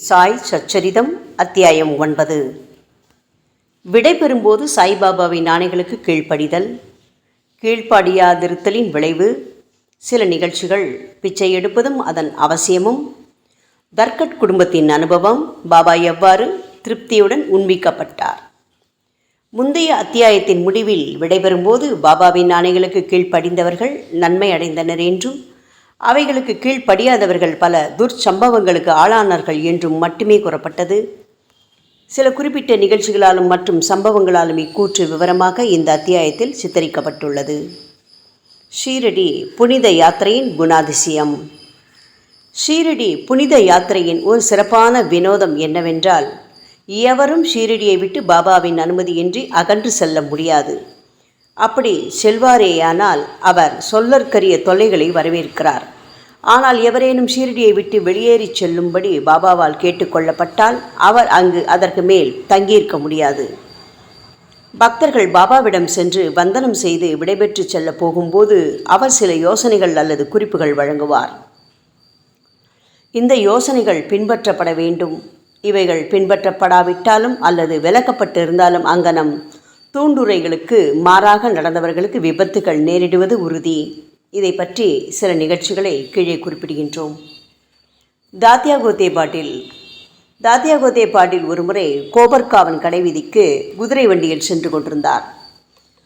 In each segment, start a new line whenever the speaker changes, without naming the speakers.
சாய் சச்சரிதம் அத்தியாயம் ஒன்பது. விடைபெறும்போது சாய்பாபாவின் ஆணைகளுக்கு கீழ்ப்படிதல் கீழ்ப்படியாதிருத்தலின் விளைவு சில நிகழ்ச்சிகள் பிச்சை எடுப்பதும் அதன் அவசியமும் தர்கட் குடும்பத்தின் அனுபவம் பாபா எவ்வாறு திருப்தியுடன் உண்பிக்கப்பட்டார் முந்தைய அத்தியாயத்தின் முடிவில் விடைபெறும்போது பாபாவின் ஆணைகளுக்கு கீழ்ப்படிந்தவர்கள் நன்மை அடைந்தனர் என்றும் அவைகளுக்கு கீழ்ப்படியாதவர்கள் பல துர்ச்சம்பவங்களுக்கு ஆளானார்கள் என்றும் மட்டுமே கூறப்பட்டது. சில குறிப்பிட்ட நிகழ்ச்சிகளாலும் மற்றும் சம்பவங்களாலும் இக்கூற்று விவரமாக இந்த அத்தியாயத்தில் சித்தரிக்கப்பட்டுள்ளது. ஷீரடி புனித யாத்திரையின் குணாதிசயம். ஷீரடி புனித யாத்திரையின் ஒரு சிறப்பான வினோதம் என்னவென்றால் எவரும் ஷீரடியை விட்டு பாபாவின் அனுமதியின்றி அகன்று செல்ல முடியாது. அப்படி செல்வாரேயானால் அவர் சொல்லற்கரிய தொல்லைகளை வரவேற்கிறார். ஆனால் எவரேனும் ஷீரடியை விட்டு வெளியேறி செல்லும்படி பாபாவால் கேட்டுக்கொள்ளப்பட்டால் அவர் அங்கு அதற்கு மேல் தங்கியிருக்க முடியாது. பக்தர்கள் பாபாவிடம் சென்று வந்தனம் செய்து விடைபெற்று செல்ல போகும்போது அவர் சில யோசனைகள் அல்லது குறிப்புகள் வழங்குவார். இந்த யோசனைகள் பின்பற்றப்பட வேண்டும். இவைகள் பின்பற்றப்படாவிட்டாலும் அல்லது விலக்கப்பட்டிருந்தாலும் அங்கனம் தூண்டுரைகளுக்கு மாறாக நடந்தவர்களுக்கு விபத்துகள் நேரிடுவது உறுதி. இதை பற்றி சில நிகழ்ச்சிகளை கீழே குறிப்பிடுகின்றோம். தாத்தியா கோத்தே பாட்டில். தாத்தியா கோத்தே பாட்டில் ஒருமுறை கோபர்காவன் கடைவீதிக்கு குதிரை வண்டியில் சென்று கொண்டிருந்தார்.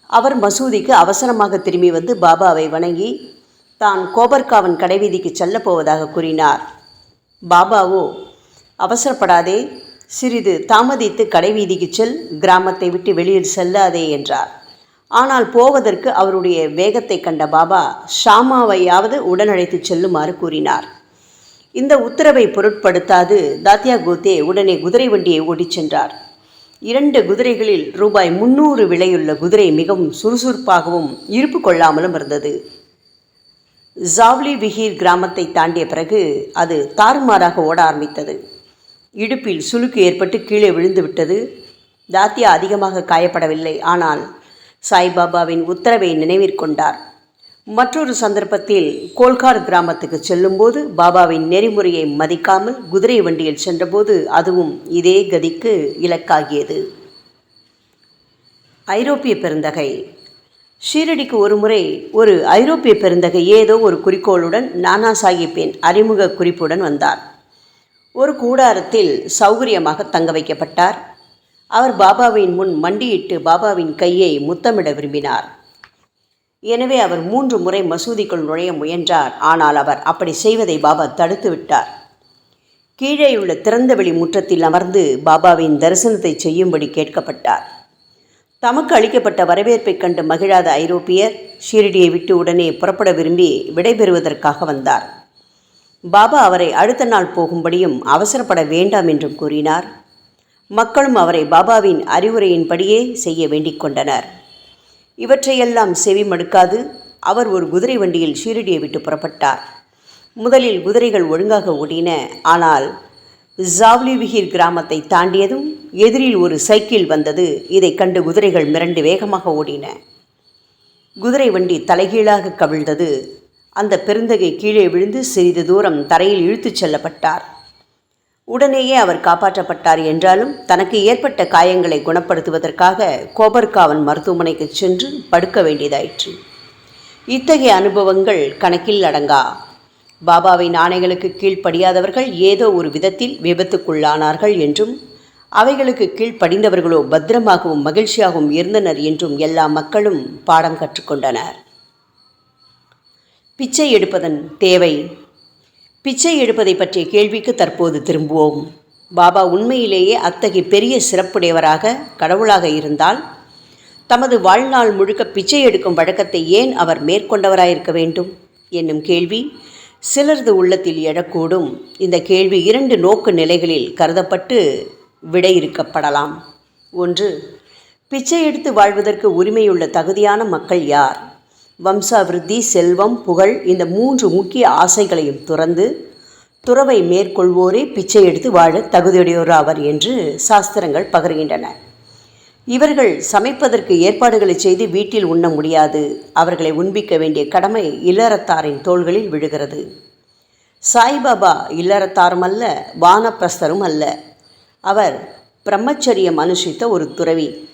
அவர் மசூதிக்கு அவசரமாக திரும்பி வந்து பாபாவை வணங்கி தான் கோபர்காவன் கடைவீதிக்கு செல்லப் போவதாக கூறினார். பாபாவோ அவசரப்படாதே. சிறிது தாமதித்து கடைவீதிக்கு செல் கிராமத்தை விட்டு வெளியில் செல்லாதே என்றார். ஆனால் போவதற்கு அவருடைய வேகத்தை கண்ட பாபா ஷாமாவையாவது உடனழைத்து செல்லுமாறு கூறினார். இந்த உத்தரவை பொருட்படுத்தாது தாத்தியா கோத்தே உடனே குதிரை வண்டியை ஓடிச் சென்றார். இரண்டு குதிரைகளில் ரூபாய் முன்னூறு விலையுள்ள குதிரை மிகவும் சுறுசுறுப்பாகவும் இருப்பு கொள்ளாமலும் இருந்தது. ஜாவ்லி விஹீர் கிராமத்தை தாண்டிய பிறகு அது தாறுமாறாக ஓட ஆரம்பித்தது. இடுப்பில் சுளுக்கு ஏற்பட்டு கீழே விழுந்து விட்டது தாத்தியா அதிகமாக காயப்படவில்லை. ஆனால் சாய்பாபாவின் உத்தரவை நினைவிற்கொண்டார் மற்றொரு சந்தர்ப்பத்தில் கோல்கார் கிராமத்துக்கு செல்லும்போது பாபாவின் நெறிமுறையை மதிக்காமல் குதிரை வண்டியில் சென்றபோது அதுவும் இதே கதிக்கு இலக்காகியது. ஐரோப்பிய பெருந்தகை. ஷீரடிக்கு ஒருமுறை ஒரு ஐரோப்பிய பெருந்தகை ஏதோ ஒரு குறிக்கோளுடன் நானா சாஹிப்பின் அறிமுக குறிப்புடன் வந்தார். ஒரு கூடாரத்தில் சௌகரியமாக தங்க வைக்கப்பட்டார். அவர் பாபாவின் முன் மண்டியிட்டு பாபாவின் கையை முத்தமிட விரும்பினார். எனவே அவர் மூன்று முறை மசூதிக்குள் நுழைய முயன்றார். ஆனால் அவர் அப்படி செய்வதை பாபா தடுத்து விட்டார். கீழேயுள்ள திறந்தவெளி முற்றத்தில் அமர்ந்து பாபாவின் தரிசனத்தை செய்யும்படி கேட்கப்பட்டார். தமக்கு அளிக்கப்பட்ட வரவேற்பைக் கண்டு மகிழாத ஐரோப்பியர் ஷீரடியை விட்டு உடனே புறப்பட விரும்பி விடைபெறுவதற்காக வந்தார். பாபா அவரை அடுத்த நாள் போகும்படியும் அவசரப்பட வேண்டாம் என்றும் கூறினார். மக்களும் அவரை பாபாவின் அறிவுரையின்படியே செய்ய வேண்டிக் கொண்டனர். இவற்றையெல்லாம் செவி மடுக்காது அவர் ஒரு குதிரை வண்டியில் ஷீரடியை விட்டு புறப்பட்டார். முதலில் குதிரைகள் ஒழுங்காக ஓடின ஆனால் ஜாவ்லிவிகிர் கிராமத்தை தாண்டியதும் எதிரில் ஒரு சைக்கிள் வந்தது இதை கண்டு குதிரைகள் மிரண்டு வேகமாக ஓடின. குதிரை வண்டி தலைகீழாக கவிழ்ந்தது. அந்த பெருந்தகை கீழே விழுந்து சிறிது தூரம் தரையில் இழுத்துச் செல்லப்பட்டார். உடனேயே அவர் காப்பாற்றப்பட்டார் என்றாலும் தனக்கு ஏற்பட்ட காயங்களை குணப்படுத்துவதற்காக கோபர்காவன் மருத்துவமனைக்கு சென்று படுக்க வேண்டியதாயிற்று. இத்தகைய அனுபவங்கள் கணக்கில் அடங்கா. பாபாவின் ஆணைகளுக்கு கீழ்ப்படியாதவர்கள் ஏதோ ஒரு விதத்தில் விபத்துக்குள்ளானார்கள் என்றும் அவைகளுக்கு கீழ்ப்படிந்தவர்களோ பத்திரமாகவும் மகிழ்ச்சியாகவும் இருந்தனர் என்றும் எல்லா மக்களும் பாடம் கற்றுக்கொண்டனர். பிச்சை எடுப்பதன் தேவை. பிச்சை எடுப்பதை பற்றிய கேள்விக்கு தற்போது திரும்புவோம். பாபா உண்மையிலேயே அத்தகைய பெரிய சிறப்புடையவராக கடவுளாக இருந்தால் தமது வாழ்நாள் முழுக்க பிச்சை எடுக்கும் வழக்கத்தை ஏன் அவர் மேற்கொண்டவராயிருக்க வேண்டும்? என்னும் கேள்வி சிலரது உள்ளத்தில் எழக்கூடும். இந்த கேள்வி இரண்டு நோக்கு நிலைகளில் கருதப்பட்டு விடையிறுக்கப்படலாம். ஒன்று பிச்சை எடுத்து வாழ்வதற்கு உரிமையுள்ள தகுதியான மக்கள் யார்? வம்சாவிருத்தி செல்வம் புகழ் இந்த மூன்று முக்கிய ஆசைகளையும் துறந்து துறவை மேற்கொள்வோரே பிச்சை எடுத்து வாழ தகுதியுடையோராவர் என்று சாஸ்திரங்கள் பகர்கின்றன. இவர்கள் சமைப்பதற்கு ஏற்பாடுகளை செய்து வீட்டில் உண்ண முடியாது. அவர்களை உண்பிக்க வேண்டிய கடமை இல்லறத்தாரின் தோள்களில் விழுகிறது. சாய்பாபா இல்லறத்தாரும் அல்ல வானப்பிரஸ்தரும் அல்ல. அவர் பிரம்மச்சரியம் அனுஷ்டித்த ஒரு துறவி.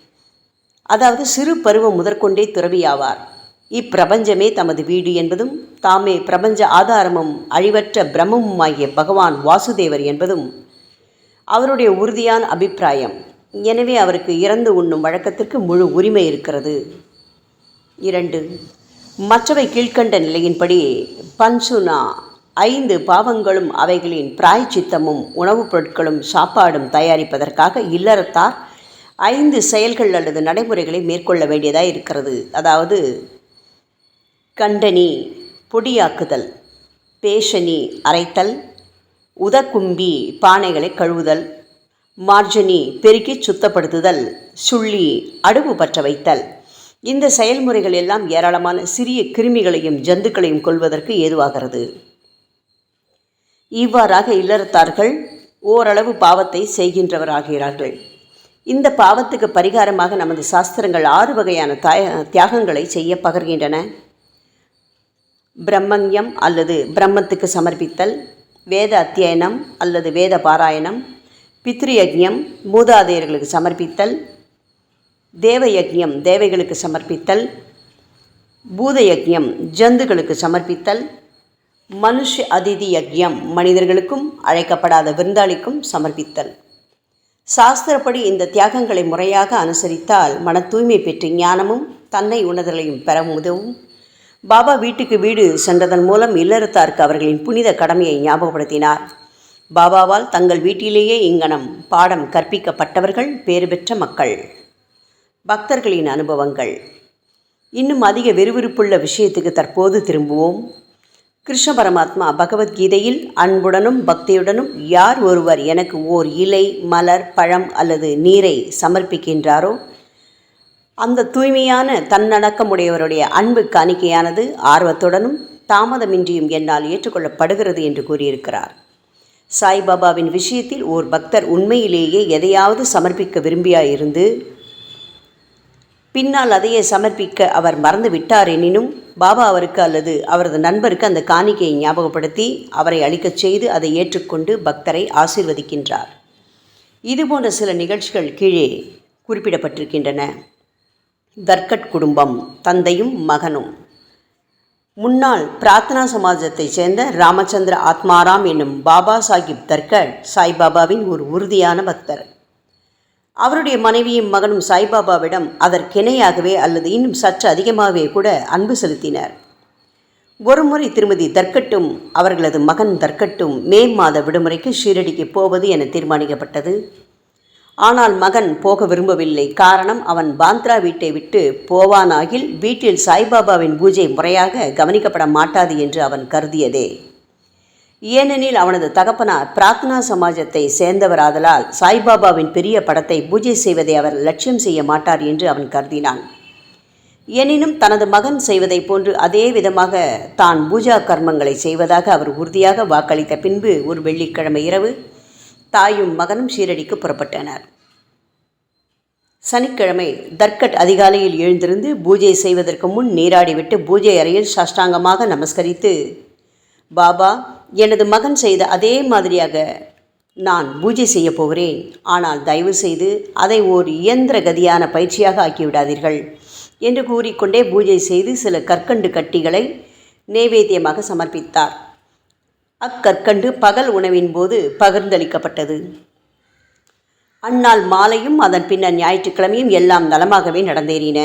அதாவது சிறு பருவம் முதற்கொண்டே துறவியாவார். இப்பிரபஞ்சமே தமது வீடு என்பதும் தாமே பிரபஞ்ச ஆதாரமும் அழிவற்ற பிரம்மமுமாகிய பகவான் வாசுதேவர் என்பதும் அவருடைய உறுதியான அபிப்பிராயம். எனவே அவருக்கு இறந்து உண்ணும் வழக்கத்திற்கு முழு உரிமை இருக்கிறது. இரண்டு மற்றவை கீழ்க்கண்ட நிலையின்படி பன்சுனா ஐந்து பாவங்களும் அவைகளின் பிராய்ச்சித்தமும் உணவுப் பொருட்களும் சாப்பாடும் தயாரிப்பதற்காக இல்லறத்தார் ஐந்து செயல்கள் அல்லது நடைமுறைகளை மேற்கொள்ள வேண்டியதாக இருக்கிறது. அதாவது கண்டனி பொடியாக்குதல் பேஷனி அரைத்தல் உதக்கும்பி பானைகளை கழுவுதல் மார்ஜனி பெருக்கி சுத்தப்படுத்துதல் சுள்ளி அடுவு பற்ற வைத்தல். இந்த செயல்முறைகள் எல்லாம் ஏராளமான சிறிய கிருமிகளையும் ஜந்துக்களையும் கொள்வதற்கு ஏதுவாகிறது. இவ்வாறாக இல்லறத்தார்கள் ஓரளவு பாவத்தை செய்கின்றவராகிறார்கள். இந்த பாவத்துக்கு பரிகாரமாக நமது சாஸ்திரங்கள் ஆறு வகையான தாய தியாகங்களை செய்ய பகர்கின்றன. பிரம்மண்யம் அல்லது பிரம்மத்துக்கு சமர்ப்பித்தல் வேத அத்தியனம் அல்லது வேத பாராயணம் பித்ருயஜ்யம் மூதாதையர்களுக்கு சமர்ப்பித்தல் தேவயஜம் தேவைகளுக்கு சமர்ப்பித்தல் பூதயஜம் ஜந்துகளுக்கு சமர்ப்பித்தல் மனுஷ அதிதி யஜ்யம் மனிதர்களுக்கும் அழைக்கப்படாத விருந்தாளிக்கும் சமர்ப்பித்தல். சாஸ்திரப்படி இந்த தியாகங்களை முறையாக அனுசரித்தால் மன தூய்மை பெற்று ஞானமும் தன்னை உணர்தலையும் பெற உதவும். பாபா வீட்டுக்கு வீடு சென்றதன் மூலம் இல்லறத்தாருக்கு அவர்களின் புனித கடமையை ஞாபகப்படுத்தினார். பாபாவால் தங்கள் வீட்டிலேயே இங்கனம் பாடம் கற்பிக்கப்பட்டவர்கள் பேறு பெற்ற மக்கள். பக்தர்களின் அனுபவங்கள். இன்னும் அதிக விறுவிறுப்புள்ள விஷயத்துக்கு தற்போது திரும்புவோம். கிருஷ்ண பரமாத்மா பகவத்கீதையில் அன்புடனும் பக்தியுடனும் யார் ஒருவர் எனக்கு ஓர் இலை மலர் பழம் அல்லது நீரை சமர்ப்பிக்கின்றாரோ அந்த தூய்மையான தன்னடக்கமுடையவருடைய அன்பு காணிக்கையானது ஆர்வத்துடனும் தாமதமின்றியும் என்னால் ஏற்றுக்கொள்ளப்படுகிறது என்று கூறியிருக்கிறார். சாய்பாபாவின் விஷயத்தில் ஓர் பக்தர் உண்மையிலேயே எதையாவது சமர்ப்பிக்க விரும்பியாயிருந்து பின்னால் அதையே சமர்ப்பிக்க அவர் மறந்து விட்டார் எனினும் பாபா அவருக்கு அல்லது அவரது நண்பருக்கு அந்த காணிக்கையை ஞாபகப்படுத்தி அவரை அளிக்கச் செய்து அதை ஏற்றுக்கொண்டு பக்தரை ஆசீர்வதிக்கின்றார். இதுபோன்ற சில நிகழ்ச்சிகள் கீழே குறிப்பிடப்பட்டிருக்கின்றன. தர்கட் குடும்பம் தந்தையும் மகனும். முன்னாள் பிரார்த்தனா சமாஜத்தைச் சேர்ந்த ராமச்சந்திர ஆத்மாராம் என்னும் பாபா சாஹிப் தர்கட் சாய்பாபாவின் ஒரு உறுதியான பக்தர். அவருடைய மனைவியும் மகனும் சாய்பாபாவிடம் அதற்கிணையாகவே அல்லது இன்னும் சற்று அதிகமாகவே கூட அன்பு செலுத்தினர். ஒருமுறை திருமதி தர்க்கட்டும் அவர்களது மகன் தர்க்கட்டும் மே மாத விடுமுறைக்கு ஷீரடிக்கு போவது என தீர்மானிக்கப்பட்டது. ஆனால் மகன் போக விரும்பவில்லை. காரணம் அவன் பாந்த்ரா வீட்டை விட்டு போவானாகில் வீட்டில் சாய்பாபாவின் பூஜை முறையாக கவனிக்கப்பட மாட்டாது என்று அவன் கருதியதே. ஏனெனில் அவனது தகப்பனார் பிரார்த்தனா சமாஜத்தை சேர்ந்தவராதலால் சாய்பாபாவின் பெரிய படத்தை பூஜை செய்வதை அவர் லட்சியம் செய்ய மாட்டார் என்று அவன் கருதினான். எனினும் தனது மகன் செய்வதைப் போன்று அதே விதமாக தான் பூஜா கர்மங்களை செய்வதாக அவர் உறுதியாக வாக்களித்த பின்பு ஒரு வெள்ளிக்கிழமை இரவு தாயும் மகனும் ஷீரடிக்கு புறப்பட்டனர். சனிக்கிழமை தர்கட் அதிகாலையில் எழுந்திருந்து பூஜை செய்வதற்கு முன் நீராடிவிட்டு பூஜை அறையில் சாஷ்டாங்கமாக நமஸ்கரித்து பாபா எனது மகன் செய்த அதே மாதிரியாக நான் பூஜை செய்ய போகிறேன். ஆனால் தயவு செய்து அதை ஓர் இயந்திர கதியான பயிற்சியாக ஆக்கிவிடாதீர்கள் என்று கூறிக்கொண்டே பூஜை செய்து சில கற்கண்டு கட்டிகளை நைவேத்தியமாக சமர்ப்பித்தார். அக்கற்கண்டு பகல் உணவின் போது பகிர்ந்தளிக்கப்பட்டது. அந்நாள் மாலையும் அதன் பின்னர் ஞாயிற்றுக்கிழமையும் எல்லாம் நலமாகவே நடந்தேறின.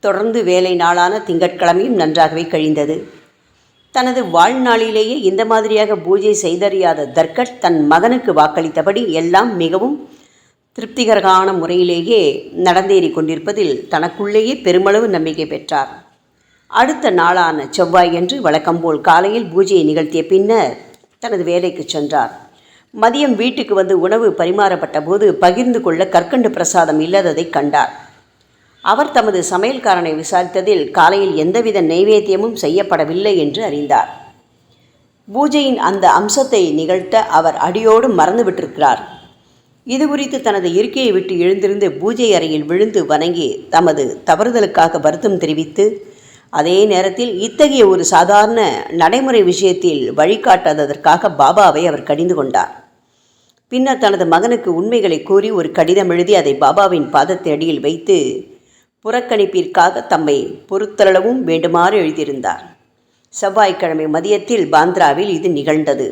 தொடர்ந்து வேலை நாளான திங்கட்கிழமையும் நன்றாகவே கழிந்தது. தனது வாழ்நாளிலேயே இந்த மாதிரியாக பூஜை செய்தறியாத தர்கட் தன் மகனுக்கு வாக்களித்தபடி எல்லாம் மிகவும் திருப்திகரமான முறையிலேயே நடந்தேறி கொண்டிருப்பதில் தனக்குள்ளேயே பெருமளவு நம்பிக்கை பெற்றார். அடுத்த நாளான செவ்வாயன்று வழக்கம்போல் காலையில் பூஜையை நிகழ்த்திய பின்னர் தனது வேலைக்கு சென்றார். மதியம் வீட்டுக்கு வந்து உணவு பரிமாறப்பட்ட போது பகிர்ந்து கொள்ள கற்கண்டு பிரசாதம் இல்லாததை கண்டார். அவர் தமது சமையல்காரனை விசாரித்ததில் காலையில் எந்தவித நைவேத்தியமும் செய்யப்படவில்லை என்று அறிந்தார். பூஜையின் அந்த அம்சத்தை நிகழ்த்த அவர் அடியோடு மறந்துவிட்டிருக்கிறார் இது குறித்து தனது இருக்கையை விட்டு எழுந்திருந்து பூஜை அறையில் விழுந்து வணங்கி தமது தவறுதலுக்காக வருத்தம் தெரிவித்து அதே நேரத்தில் இத்தகைய ஒரு சாதாரண நடைமுறை விஷயத்தில் வழிகாட்டாததற்காக பாபாவை அவர் கடிந்து கொண்டார். பின்னர் தனது மகனுக்கு உண்மைகளை கூறி ஒரு கடிதம் எழுதி அதை பாபாவின் பாதத்தை அடியில் வைத்து புறக்கணிப்பிற்காக தம்மை பொறுத்தளவும் வேண்டுமாறு எழுதியிருந்தார். செவ்வாய்க்கிழமை மதியத்தில் பாந்திராவில் இது நிகழ்ந்தது.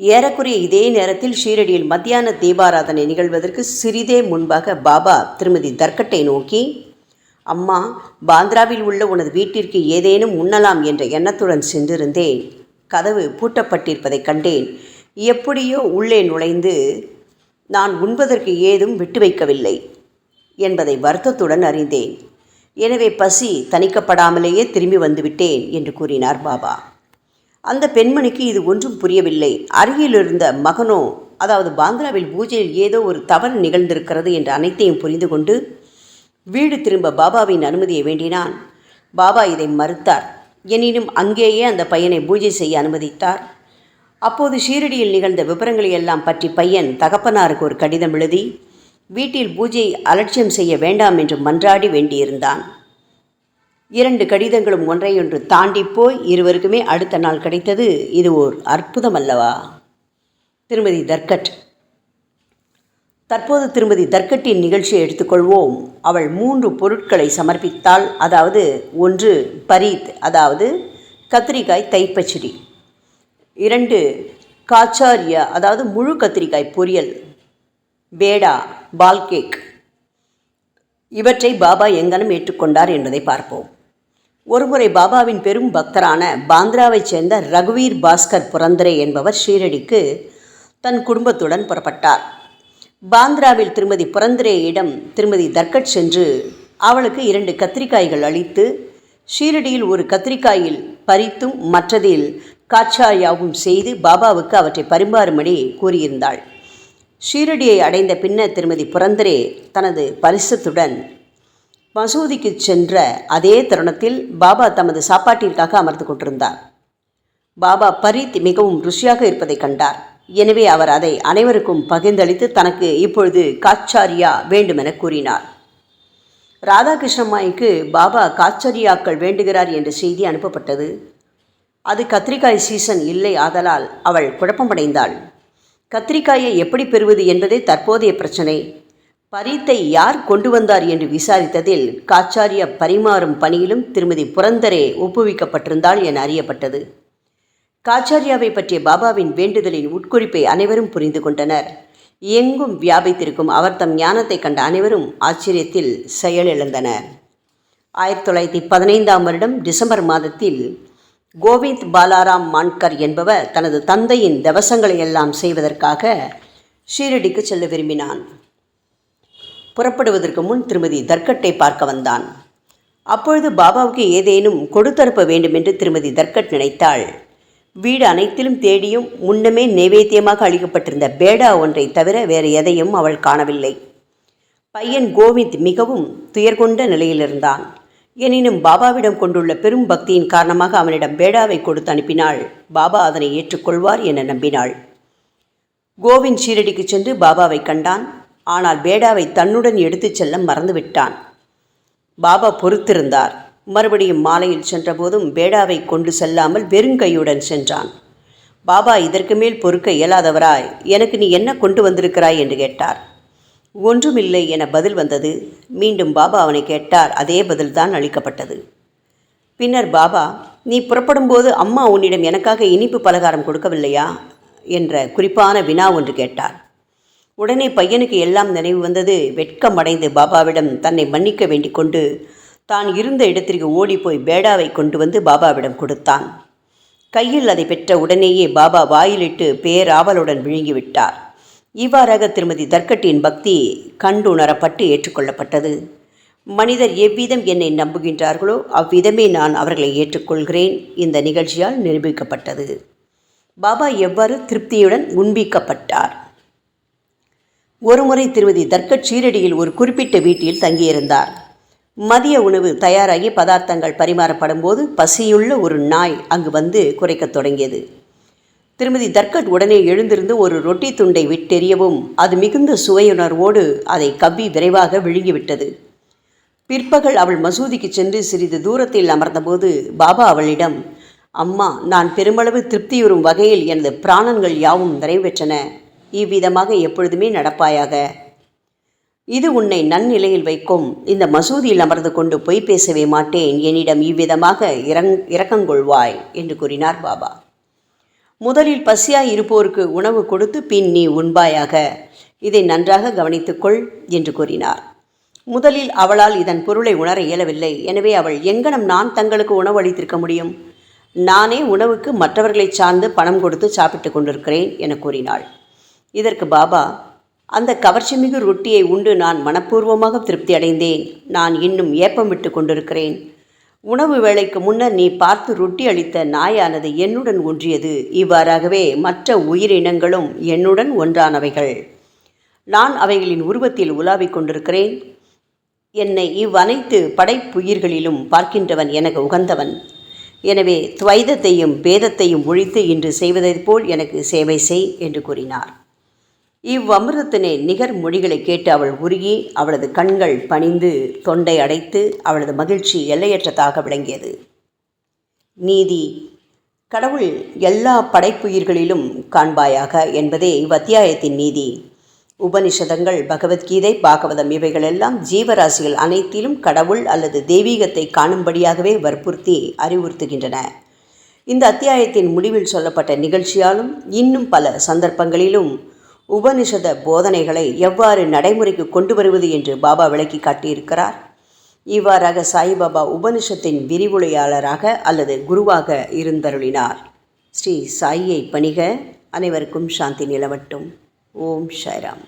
ஏறக்குறைய இதே நேரத்தில் ஷீரடியில் மத்தியான தீபாராதனை நிகழ்வதற்கு சிறிதே முன்பாக பாபா திருமதி தர்கட்டை நோக்கி அம்மா பாந்திராவில் உள்ள உனது வீட்டிற்கு ஏதேனும் உண்ணலாம் என்ற எண்ணத்துடன் சென்றிருந்தேன். கதவு பூட்டப்பட்டிருப்பதைக் கண்டேன். எப்படியோ உள்ளே நுழைந்து நான் உண்பதற்கு ஏதும் விட்டு வைக்கவில்லை என்பதை வருத்தத்துடன் அறிந்தேன். எனவே பசி தணிக்கப்படாமலேயே திரும்பி வந்துவிட்டேன் என்று கூறினார் பாபா. அந்த பெண்மணிக்கு இது ஒன்றும் புரியவில்லை. அருகில் இருந்த மகனோ அதாவது பாந்திராவில் பூஜையில் ஏதோ ஒரு தவறு நிகழ்ந்திருக்கிறது என்று அனைத்தையும் புரிந்து கொண்டு வீடு திரும்ப பாபாவின் அனுமதியை வேண்டினான். பாபா இதை மறுத்தார். எனினும் அங்கேயே அந்த பையனை பூஜை செய்ய அனுமதித்தார். அப்போது ஷீரடியில் நிகழ்ந்த விவரங்களை எல்லாம் பற்றி பையன் தகப்பனாருக்கு ஒரு கடிதம் எழுதி வீட்டில் பூஜை அலட்சியம் செய்ய வேண்டாம் என்று மன்றாடி வேண்டியிருந்தான். இரண்டு கடிதங்களும் ஒன்றையொன்று தாண்டி போய் இருவருக்குமே அடுத்த நாள் கிடைத்தது. இது ஓர் அற்புதம் அல்லவா? திருமதி தர்கட் தற்போது திருமதி தர்கட்டின் நிகழ்ச்சியை எடுத்துக்கொள்வோம். அவள் மூன்று பொருட்களை சமர்ப்பித்தாள். அதாவது ஒன்று பரீத் அதாவது கத்திரிக்காய் தைப்பச்சடி. இரண்டு காச்சாரியா அதாவது முழு கத்திரிக்காய் பொரியல். பேடா பால் கேக். இவற்றை பாபா எங்கனம் ஏற்றுக்கொண்டார் என்பதை பார்ப்போம். ஒருமுறை பாபாவின் பெரும் பக்தரான பாந்திராவைச் சேர்ந்த ரகுவீர் பாஸ்கர் புரந்தரே என்பவர் ஷீரடிக்கு தன் குடும்பத்துடன் புறப்பட்டார். பாந்திராவில் திருமதி புரந்தரேயிடம் திருமதி தர்கட் சென்று அவளுக்கு இரண்டு கத்திரிக்காய்கள் அளித்து ஷீரடியில் ஒரு கத்திரிக்காயில் பறித்தும் மற்றதில் காச்சாயாவும் செய்து பாபாவுக்கு அவற்றை பரிமாறும்படி கூறியிருந்தாள். ஷீரடியை அடைந்த பின்னர் திருமதி புரந்தரே தனது பரிசத்துடன் மசூதிக்கு சென்ற அதே தருணத்தில் பாபா தமது சாப்பாட்டிற்காக அமர்ந்து கொண்டிருந்தார். பாபா பரீத் மிகவும் ருசியாக இருப்பதை கண்டார். எனவே அவர் அதை அனைவருக்கும் பகிர்ந்தளித்து தனக்கு இப்பொழுது காச்சாரியா வேண்டுமென கூறினார். ராதாகிருஷ்ணம்மாய்க்கு பாபா காச்சரியாக்கள் வேண்டுகிறார் என்ற செய்தி அனுப்பப்பட்டது. அது கத்திரிக்காய் சீசன் இல்லை ஆதலால் அவள் குழப்பமடைந்தாள். கத்திரிக்காயை எப்படி பெறுவது என்பதே தற்போதைய பிரச்சனை. பரீத்தை யார் கொண்டு வந்தார் என்று விசாரித்ததில் காச்சாரிய பரிமாறும் பணியிலும் திருமதி புரந்தரே ஒப்புவிக்கப்பட்டிருந்தாள் என அறியப்பட்டது. காச்சாரியாவை பற்றிய பாபாவின் வேண்டுதலின் உட்குறிப்பை அனைவரும் புரிந்து கொண்டனர். எங்கும் வியாபித்திருக்கும் அவர் தம் ஞானத்தை கண்ட அனைவரும் ஆச்சரியத்தில் செயலிழந்தனர். ஆயிரத்தி தொள்ளாயிரத்தி பதினைந்தாம் வருடம் டிசம்பர் மாதத்தில் கோவிந்த் பாலாராம் மான்கர் என்பவர் தனது தந்தையின் தவசங்களை எல்லாம் செய்வதற்காக ஷீரடிக்கு செல்ல விரும்பினான். புறப்படுவதற்கு முன் திருமதி தர்கட்டை பார்க்க வந்தான். அப்பொழுது பாபாவுக்கு ஏதேனும் கொடுத்தனுப்ப வேண்டும் என்று திருமதி தர்கட் நினைத்தாள். வீடு அனைத்திலும் தேடியும் முன்னமே நைவேத்தியமாக அளிக்கப்பட்டிருந்த பேடா ஒன்றை தவிர வேறு எதையும் அவள் காணவில்லை. பையன் கோவிந்த் மிகவும் துயர்கொண்ட கொண்ட நிலையிலிருந்தான் எனினும் பாபாவிடம் கொண்டுள்ள பெரும் பக்தியின் காரணமாக அவனிடம் பேடாவை கொடுத்து அனுப்பினாள். பாபா அதனை ஏற்றுக்கொள்வார் என நம்பினாள். கோவிந்த் ஷீரடிக்கு சென்று பாபாவை கண்டான். ஆனால் பேடாவை தன்னுடன் எடுத்துச் செல்ல மறந்துவிட்டான். பாபா பொறுத்திருந்தார். மறுபடியும் மாலையில் சென்றபோதும் பேடாவை கொண்டு செல்லாமல் வெறுங்கையுடன் சென்றான். பாபா இதற்கு மேல் பொறுக்க இயலாதவராய் எனக்கு நீ என்ன கொண்டு வந்திருக்கிறாய்? என்று கேட்டார். ஒன்றுமில்லை என பதில் வந்தது. மீண்டும் பாபா அவனை கேட்டார். அதே பதில்தான் அளிக்கப்பட்டது. பின்னர் பாபா நீ புறப்படும்போது அம்மா உன்னிடம் எனக்காக இனிப்பு பலகாரம் கொடுக்கவில்லையா? என்ற குறிப்பான வினா ஒன்று கேட்டார். உடனே பையனுக்கு எல்லாம் நினைவு வந்தது. வெட்கமடைந்து பாபாவிடம் தன்னை மன்னிக்க வேண்டிக் கொண்டு தான் இருந்த இடத்திற்கு ஓடிப்போய் பேடாவை கொண்டு வந்து பாபாவிடம் கொடுத்தான். கையில் அதை பெற்ற உடனேயே பாபா வாயிலிட்டு பேராவலுடன் விழுங்கிவிட்டார். இவ்வாறாக திருமதி தர்கட்டியின் பக்தி கண்டுணரப்பட்டு ஏற்றுக்கொள்ளப்பட்டது. மனிதர் எவ்விதம் என்னை நம்புகின்றார்களோ அவ்விதமே நான் அவர்களை ஏற்றுக்கொள்கிறேன். இந்த நிகழ்ச்சியால் நிரூபிக்கப்பட்டது. பாபா எவ்வாறு திருப்தியுடன் உண்பிக்கப்பட்டார்? ஒருமுறை திருமதி தர்கட் சீரடியில் ஒரு குறிப்பிட்ட வீட்டில் தங்கியிருந்தார். மதிய உணவு தயாராகி பதார்த்தங்கள் பரிமாறப்படும் போது பசியுள்ள ஒரு நாய் அங்கு வந்து குறைக்கத் தொடங்கியது. திருமதி தர்கட் உடனே எழுந்திருந்து ஒரு ரொட்டி துண்டை விட்டெறியவும் அது மிகுந்த சுவையுணர்வோடு அதை கவ்வி விரைவாக விழுங்கிவிட்டது. பிற்பகல் அவள் மசூதிக்கு சென்று சிறிது தூரத்தில் அமர்ந்தபோது பாபா அவளிடம் அம்மா நான் பெருமளவு திருப்தியுறும் வகையில் எனது பிராணங்கள் யாவும் நிறைவேற்றன. இவ்விதமாக எப்பொழுதுமே நடப்பாயாக. இது உன்னை நன்னிலையில் வைக்கும். இந்த மசூதியில் அமர்ந்து கொண்டு பொய் பேசவே மாட்டேன். என்னிடம் இவ்விதமாக இறங் இரக்கங்கொள்வாய் என்று கூறினார் பாபா. முதலில் பசியாய் இருப்போருக்கு உணவு கொடுத்து பின் நீ உண்பாயாக. இதை நன்றாக கவனித்துக்கொள் என்று கூறினார். முதலில் அவளால் இதன் பொருளை உணர இயலவில்லை. எனவே அவள் எங்கனம் நான் தங்களுக்கு உணவு அளித்திருக்க முடியும்? நானே உணவுக்கு மற்றவர்களை சார்ந்து பணம் கொடுத்து சாப்பிட்டு கொண்டிருக்கிறேன் என கூறினாள். இதற்கு பாபா அந்த கவர்ச்சிமிகு ரொட்டியை உண்டு நான் மனப்பூர்வமாக திருப்தி அடைந்தேன் நான் இன்னும் ஏப்பமிட்டு கொண்டிருக்கிறேன். உணவு வேளைக்கு முன்னர் நீ பார்த்து ரொட்டி அளித்த நாயானது என்னுடன் ஒன்றியது. இவ்வாறாகவே மற்ற உயிரினங்களும் என்னுடன் ஒன்றானவைகள். நான் அவைகளின் உருவத்தில் உலாவிக் கொண்டிருக்கிறேன். என்னை இவ்வனைத்து படைப்புயிர்களிலும் பார்க்கின்றவன் எனக்கு உகந்தவன். எனவே துவைதத்தையும் பேதத்தையும் ஒழித்து இன்று செய்வதைப் போல் எனக்கு சேவை செய் என்று கூறினார். இவ்வமிர்தத்தினை நிகர் மொழிகளை கேட்டு அவள் உருகி அவளது கண்கள் பணிந்து தொண்டை அடைத்து அவளது மகிழ்ச்சி எல்லையற்றதாக விளங்கியது. நீதி கடவுள் எல்லா படைப்புயிர்களிலும் காண்பாயாக என்பதே இவ்வத்தியாயத்தின் நீதி. உபனிஷதங்கள் பகவத்கீதை பாகவதம் இவைகளெல்லாம் ஜீவராசிகள் அனைத்திலும் கடவுள் அல்லது தெய்வீகத்தை காணும்படியாகவே வற்புறுத்தி அறிவுறுத்துகின்றன. இந்த அத்தியாயத்தின் முடிவில் சொல்லப்பட்ட நிகழ்ச்சியாலும் இன்னும் பல சந்தர்ப்பங்களிலும் உபனிஷத போதனைகளை எவ்வாறு நடைமுறைக்கு கொண்டு வருவது என்று பாபா விளக்கி காட்டியிருக்கிறார். இவ்வாறாக சாய்பாபா உபனிஷத்தின் விரிவுரையாளராக அல்லது குருவாக இருந்தருளினார். ஸ்ரீ சாயியை பணிக. அனைவருக்கும் சாந்தி நிலவட்டும். ஓம் சாய்ராம்.